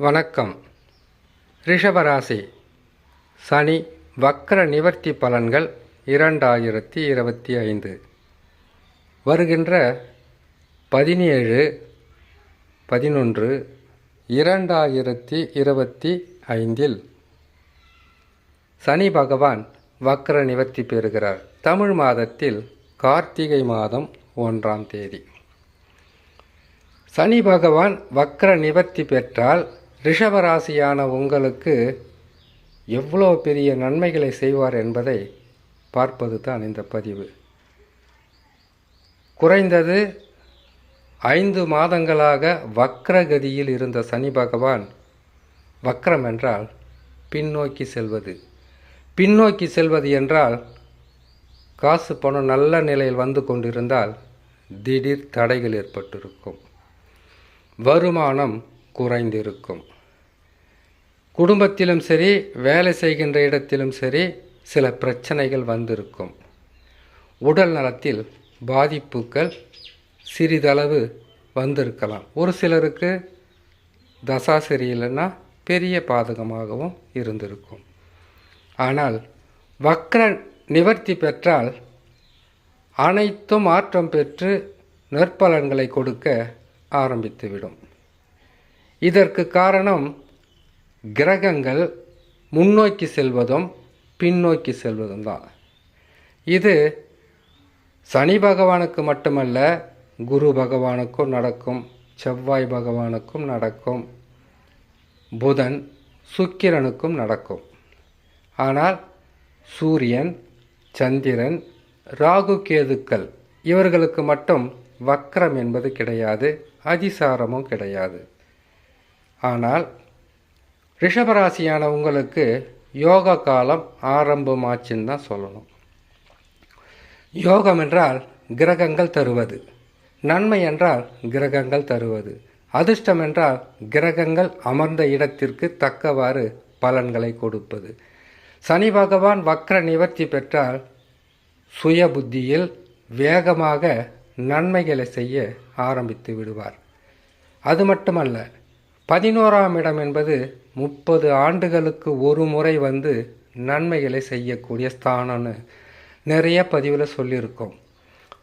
வணக்கம். ரிஷபராசி. சனி வக்கர நிவர்த்தி பலன்கள் இரண்டாயிரத்தி இருபத்தி ஐந்து. வருகின்ற பதினேழு பதினொன்று இரண்டாயிரத்தி இருபத்தி ஐந்தில் சனி பகவான் வக்ர நிவர்த்தி பெறுகிறார். தமிழ் மாதத்தில் கார்த்திகை மாதம் ஒன்றாம் தேதி. சனி பகவான் வக்ர நிவர்த்தி பெற்றால் ரிஷபராசியான உங்களுக்கு எவ்வளோ பெரிய நன்மைகளை செய்வார் என்பதை பார்ப்பது தான் இந்த பதிவு. குறைந்தது ஐந்து மாதங்களாக வக்ரகதியில் இருந்த சனி பகவான் வக்ரம் என்றால் பின்னோக்கி செல்வது. பின்னோக்கி செல்வது என்றால் காசு பணம் நல்ல நிலையில் வந்து கொண்டிருந்தால் திடீர் தடைகள் ஏற்பட்டிருக்கும். வருமானம் குறைந்திருக்கும். குடும்பத்திலும் சரி வேலை செய்கின்ற இடத்திலும் சரி சில பிரச்சனைகள் வந்திருக்கும். உடல் நலத்தில் பாதிப்புகள் சிறிதளவு வந்திருக்கலாம். ஒரு சிலருக்கு தசா சரியில்லைன்னா பெரிய பாதகமாகவும் இருந்திருக்கும். ஆனால் வக்ர நிவர்த்தி பெற்றால் அனைத்தும் மாற்றம் பெற்று நற்பலன்களை கொடுக்க ஆரம்பித்துவிடும். இதற்கு காரணம் கிரகங்கள் முன்னோக்கி செல்வதும் பின்னோக்கி செல்வதும் தான். இது சனி பகவானுக்கு மட்டுமல்ல குரு பகவானுக்கும் நடக்கும் செவ்வாய் பகவானுக்கும் நடக்கும் புதன் சுக்கிரனுக்கும் நடக்கும். ஆனால் சூரியன் சந்திரன் ராகு கேதுக்கள் இவர்களுக்கு மட்டும் வக்ரம் என்பது கிடையாது அதிசாரமும் கிடையாது. ஆனால் ரிஷபராசியான உங்களுக்கு யோக காலம் ஆரம்பமாச்சுன்னு தான் சொல்லணும். யோகம் என்றால் கிரகங்கள் தருவது. நன்மை என்றால் கிரகங்கள் தருவது. அதிர்ஷ்டம் என்றால் கிரகங்கள் அமர்ந்த இடத்திற்கு தக்கவாறு பலன்களை கொடுப்பது. சனி பகவான் வக்ர நிவர்த்தி பெற்றால் சுய புத்தியில் வேகமாக நன்மைகளை செய்ய ஆரம்பித்து விடுவார். அது மட்டுமல்ல பதினோராம் இடம் என்பது முப்பது ஆண்டுகளுக்கு ஒரு முறை வந்து நன்மைகளை செய்யக்கூடிய ஸ்தானம்னு நிறைய பதிவில் சொல்லியிருக்கோம்.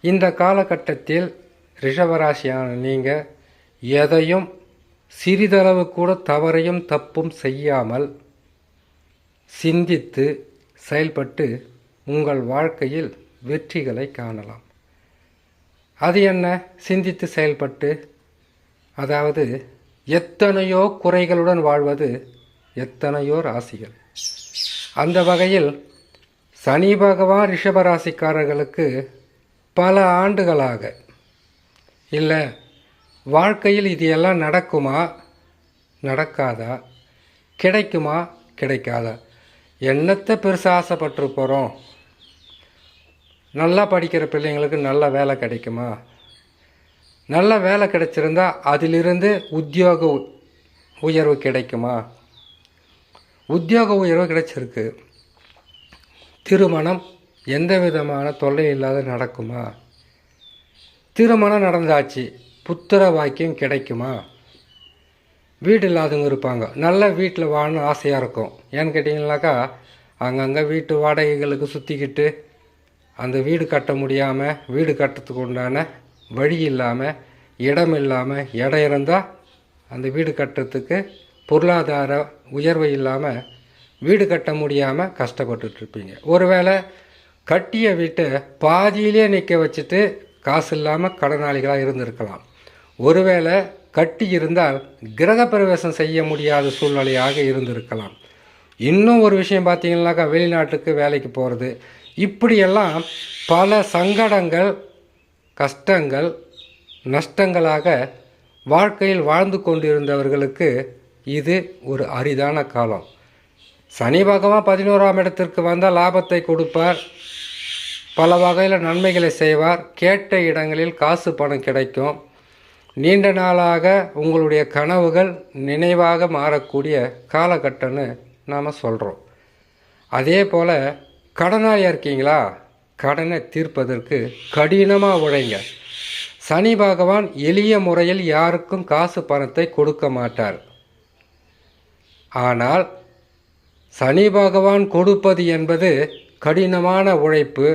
இந்த காலகட்டத்தில் ரிஷபராசியான நீங்கள் எதையும் சிறிதளவு கூட தவறையும் தப்பும் செய்யாமல் சிந்தித்து செயல்பட்டு உங்கள் வாழ்க்கையில் வெற்றிகளை காணலாம். அது என்ன? சிந்தித்து செயல்பட்டு அதாவது எத்தனையோ குறைகளுடன் வாழ்வது எத்தனையோ ராசிகள். அந்த வகையில் சனி பகவான் ரிஷபராசிக்காரர்களுக்கு பல ஆண்டுகளாக இல்லை வாழ்க்கையில் இது எல்லாம் நடக்குமா? நடக்காதா? கிடைக்குமா? கிடைக்காதா? என்னத்தை பெருசாக ஆசைப்பட்டு போகிறோம் நல்லா படிக்கிற பிள்ளைங்களுக்கு நல்ல வேலை கிடைக்குமா? நல்ல வேலை கிடைச்சிருந்தா அதிலிருந்து உத்தியோக உயர்வு கிடைக்குமா? உத்தியோக உயர்வு கிடைச்சிருக்கு. திருமணம் எந்த விதமான தொல்லை இல்லாத நடக்குமா? திருமணம் நடந்தாச்சு புத்திர வாக்கியம் கிடைக்குமா? வீடு இல்லாதவங்க இருப்பாங்க. நல்ல வீட்டில் வாழணும் ஆசையாக இருக்கும். ஏன்னு கேட்டிங்கனாக்கா அங்கங்கே வீட்டு வாடகைகளுக்கு சுற்றிக்கிட்டு அந்த வீடு கட்ட முடியாமல் வீடு கட்டுறதுக்கு உண்டான வழி இல்லாமல் இடம் இல்லாமல் இடம் இருந்தால் அந்த வீடு கட்டுறதுக்கு பொருளாதார உயர்வு இல்லாமல் வீடு கட்ட முடியாமல் கஷ்டப்பட்டுட்ருப்பீங்க. ஒருவேளை கட்டிய வீட்டை பாதியிலே நிற்க வச்சுட்டு காசு இல்லாமல் கடனாளிகளாக இருந்திருக்கலாம். ஒருவேளை கட்டி இருந்தால் கிரகப்பிரவேசம் செய்ய முடியாத சூழ்நிலையாக இருந்திருக்கலாம். இன்னும் ஒரு விஷயம் பார்த்தீங்கன்னாக்கா வெளிநாட்டுக்கு வேலைக்கு போகிறது இப்படியெல்லாம் பல சங்கடங்கள் கஷ்டங்கள் நஷ்டங்களாக வாழ்க்கையில் வாழ்ந்து கொண்டிருந்தவர்களுக்கு இது ஒரு அரிதான காலம். சனி பகவான் பதினோராம் இடத்திற்கு வந்தால் லாபத்தை கொடுப்பார். பல வகையில் நன்மைகளை செய்வார். கேட்ட இடங்களில் காசு பணம் கிடைக்கும். நீண்ட நாளாக உங்களுடைய கனவுகள் நினைவாக மாறக்கூடிய காலகட்டம்னு நாம் சொல்கிறோம் அதே போல் கடனாளியாக இருக்கீங்களா? கடனை தீர்ப்பதற்கு கடினமாக உழைங்க. சனி பகவான் எளிய முறையில் யாருக்கும் காசு பணத்தை கொடுக்க மாட்டார். ஆனால் சனி பகவான் கொடுப்பது என்பது கடினமான உழைப்பு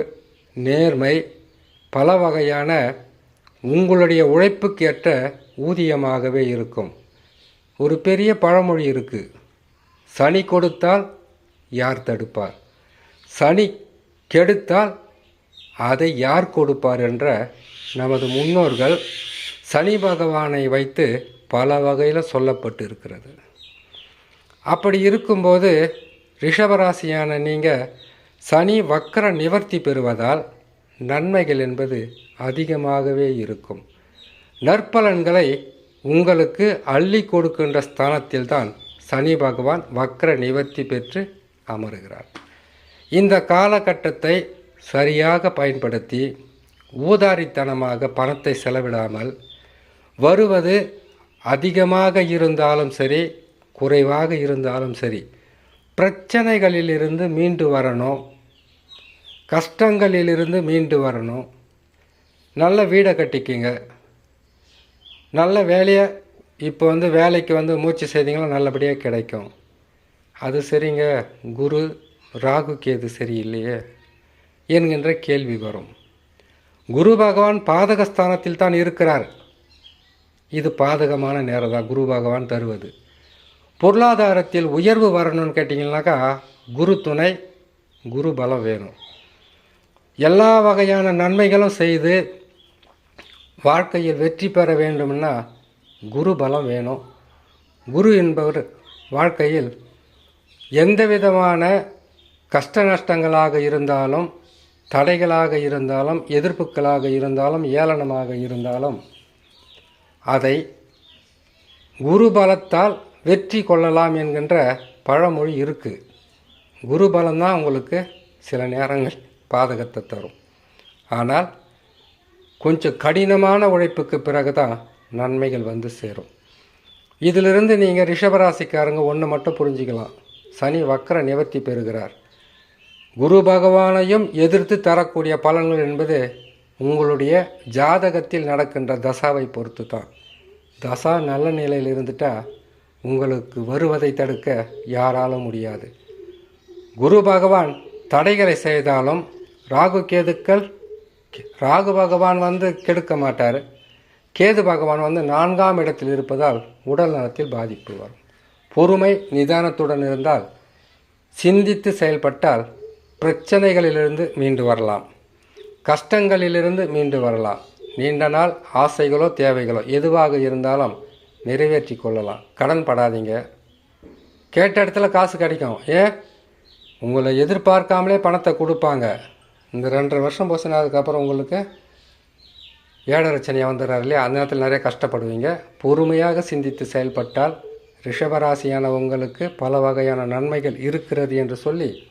நேர்மை பல வகையான உங்களுடைய உழைப்புக்கேற்ற ஊதியமாகவே இருக்கும். ஒரு பெரிய பழமொழி இருக்குது சனி கொடுத்தால் யார் தடுப்பார்? சனி கெடுத்தால் அதை யார் கொடுப்பார் என்ற நமது முன்னோர்கள் சனி பகவானை வைத்து பல வகையில் சொல்லப்பட்டு இருக்கிறது அப்படி இருக்கும்போது ரிஷபராசியான நீங்கள் சனி வக்கர நிவர்த்தி பெறுவதால் நன்மைகள் என்பது அதிகமாகவே இருக்கும். நற்பலன்களை உங்களுக்கு அள்ளி கொடுக்கின்ற ஸ்தானத்தில்தான் சனி பகவான் வக்கர நிவர்த்தி பெற்று அமருகிறார். இந்த காலகட்டத்தை சரியாக பயன்படுத்தி ஊதாரித்தனமாக பணத்தை செலவிடாமல் வருவது அதிகமாக இருந்தாலும் சரி குறைவாக இருந்தாலும் சரி பிரச்சனைகளிலிருந்து மீண்டு வரணும் கஷ்டங்களிலிருந்து மீண்டு வரணும். நல்ல வீடை கட்டிக்கிங்க. நல்ல வேலையை இப்போ வந்து வேலைக்கு வந்து மூச்சு செய்தீங்களா நல்லபடியாக கிடைக்கும். அது சரிங்க. குரு ராகு கேது சரியில்லையே. என்கின்ற கேள்வி வரும். குரு பகவான் பாதகஸ்தானத்தில் தான் இருக்கிறார். இது பாதகமான நேரம் தான் குரு பகவான் தருவது. பொருளாதாரத்தில் உயர்வு வரணும்னு கேட்டிங்கனாக்கா குரு துணை குரு பலம் வேணும். எல்லா வகையான நன்மைகளும் செய்து வாழ்க்கையில் வெற்றி பெற வேண்டும்னா குரு பலம் வேணும். குரு என்பவர் வாழ்க்கையில் எந்த விதமான கஷ்ட நஷ்டங்களாக இருந்தாலும் தடைகளாக இருந்தாலும் எதிர்ப்புகளாக இருந்தாலும் ஏளனமாக இருந்தாலும் அதை குரு பலத்தால் வெற்றி கொள்ளலாம் என்கின்ற பழமொழி இருக்குது குரு பலம்தான் உங்களுக்கு சில நேரங்கள் பாதகத்தை தரும். ஆனால் கொஞ்சம் கடினமான உழைப்புக்கு பிறகு தான் நன்மைகள் வந்து சேரும். இதிலிருந்து நீங்கள் ரிஷபராசிக்காரங்க ஒன்று மட்டும் புரிஞ்சுக்கலாம். சனி வக்கர நிவர்த்தி பெறுகிறார். குரு பகவானையும் எதிர்த்து தரக்கூடிய பலன்கள் என்பது உங்களுடைய ஜாதகத்தில் நடக்கின்ற தசாவை பொறுத்து தான் தசா நல்ல நிலையில் இருந்துட்டால் உங்களுக்கு வருவதை தடுக்க யாராலும் முடியாது. குரு பகவான் தடைகளை செய்தாலும் ராகு கேதுக்கள் ராகு பகவான் வந்து கெடுக்க மாட்டார். கேது பகவான் வந்து நான்காம் இடத்தில் இருப்பதால் உடல் நலத்தில் பாதிப்பு வரும். பொறுமை நிதானத்துடன் இருந்தால் சிந்தித்து செயல்பட்டால் பிரச்சனைகளிலிருந்து மீண்டு வரலாம். கஷ்டங்களிலிருந்து மீண்டு வரலாம். நீண்ட நாள் ஆசைகளோ தேவைகளோ எதுவாக இருந்தாலும் நிறைவேற்றி கொள்ளலாம். கடன் படாதீங்க. கேட்ட இடத்துல காசு கிடைக்கும். ஏன்? உங்களை எதிர்பார்க்காமலே பணத்தை கொடுப்பாங்க. இந்த ரெண்டரை வருஷம் போசினதுக்கப்புறம் அதுக்கப்புறம் உங்களுக்கு ஏழரச்சனையாக வந்துடுறாரு இல்லையா? அந்த நேரத்தில் நிறைய கஷ்டப்படுவீங்க. பொறுமையாக சிந்தித்து செயல்பட்டால் ரிஷபராசியான உங்களுக்கு பல வகையான நன்மைகள் இருக்கிறது என்று சொல்லி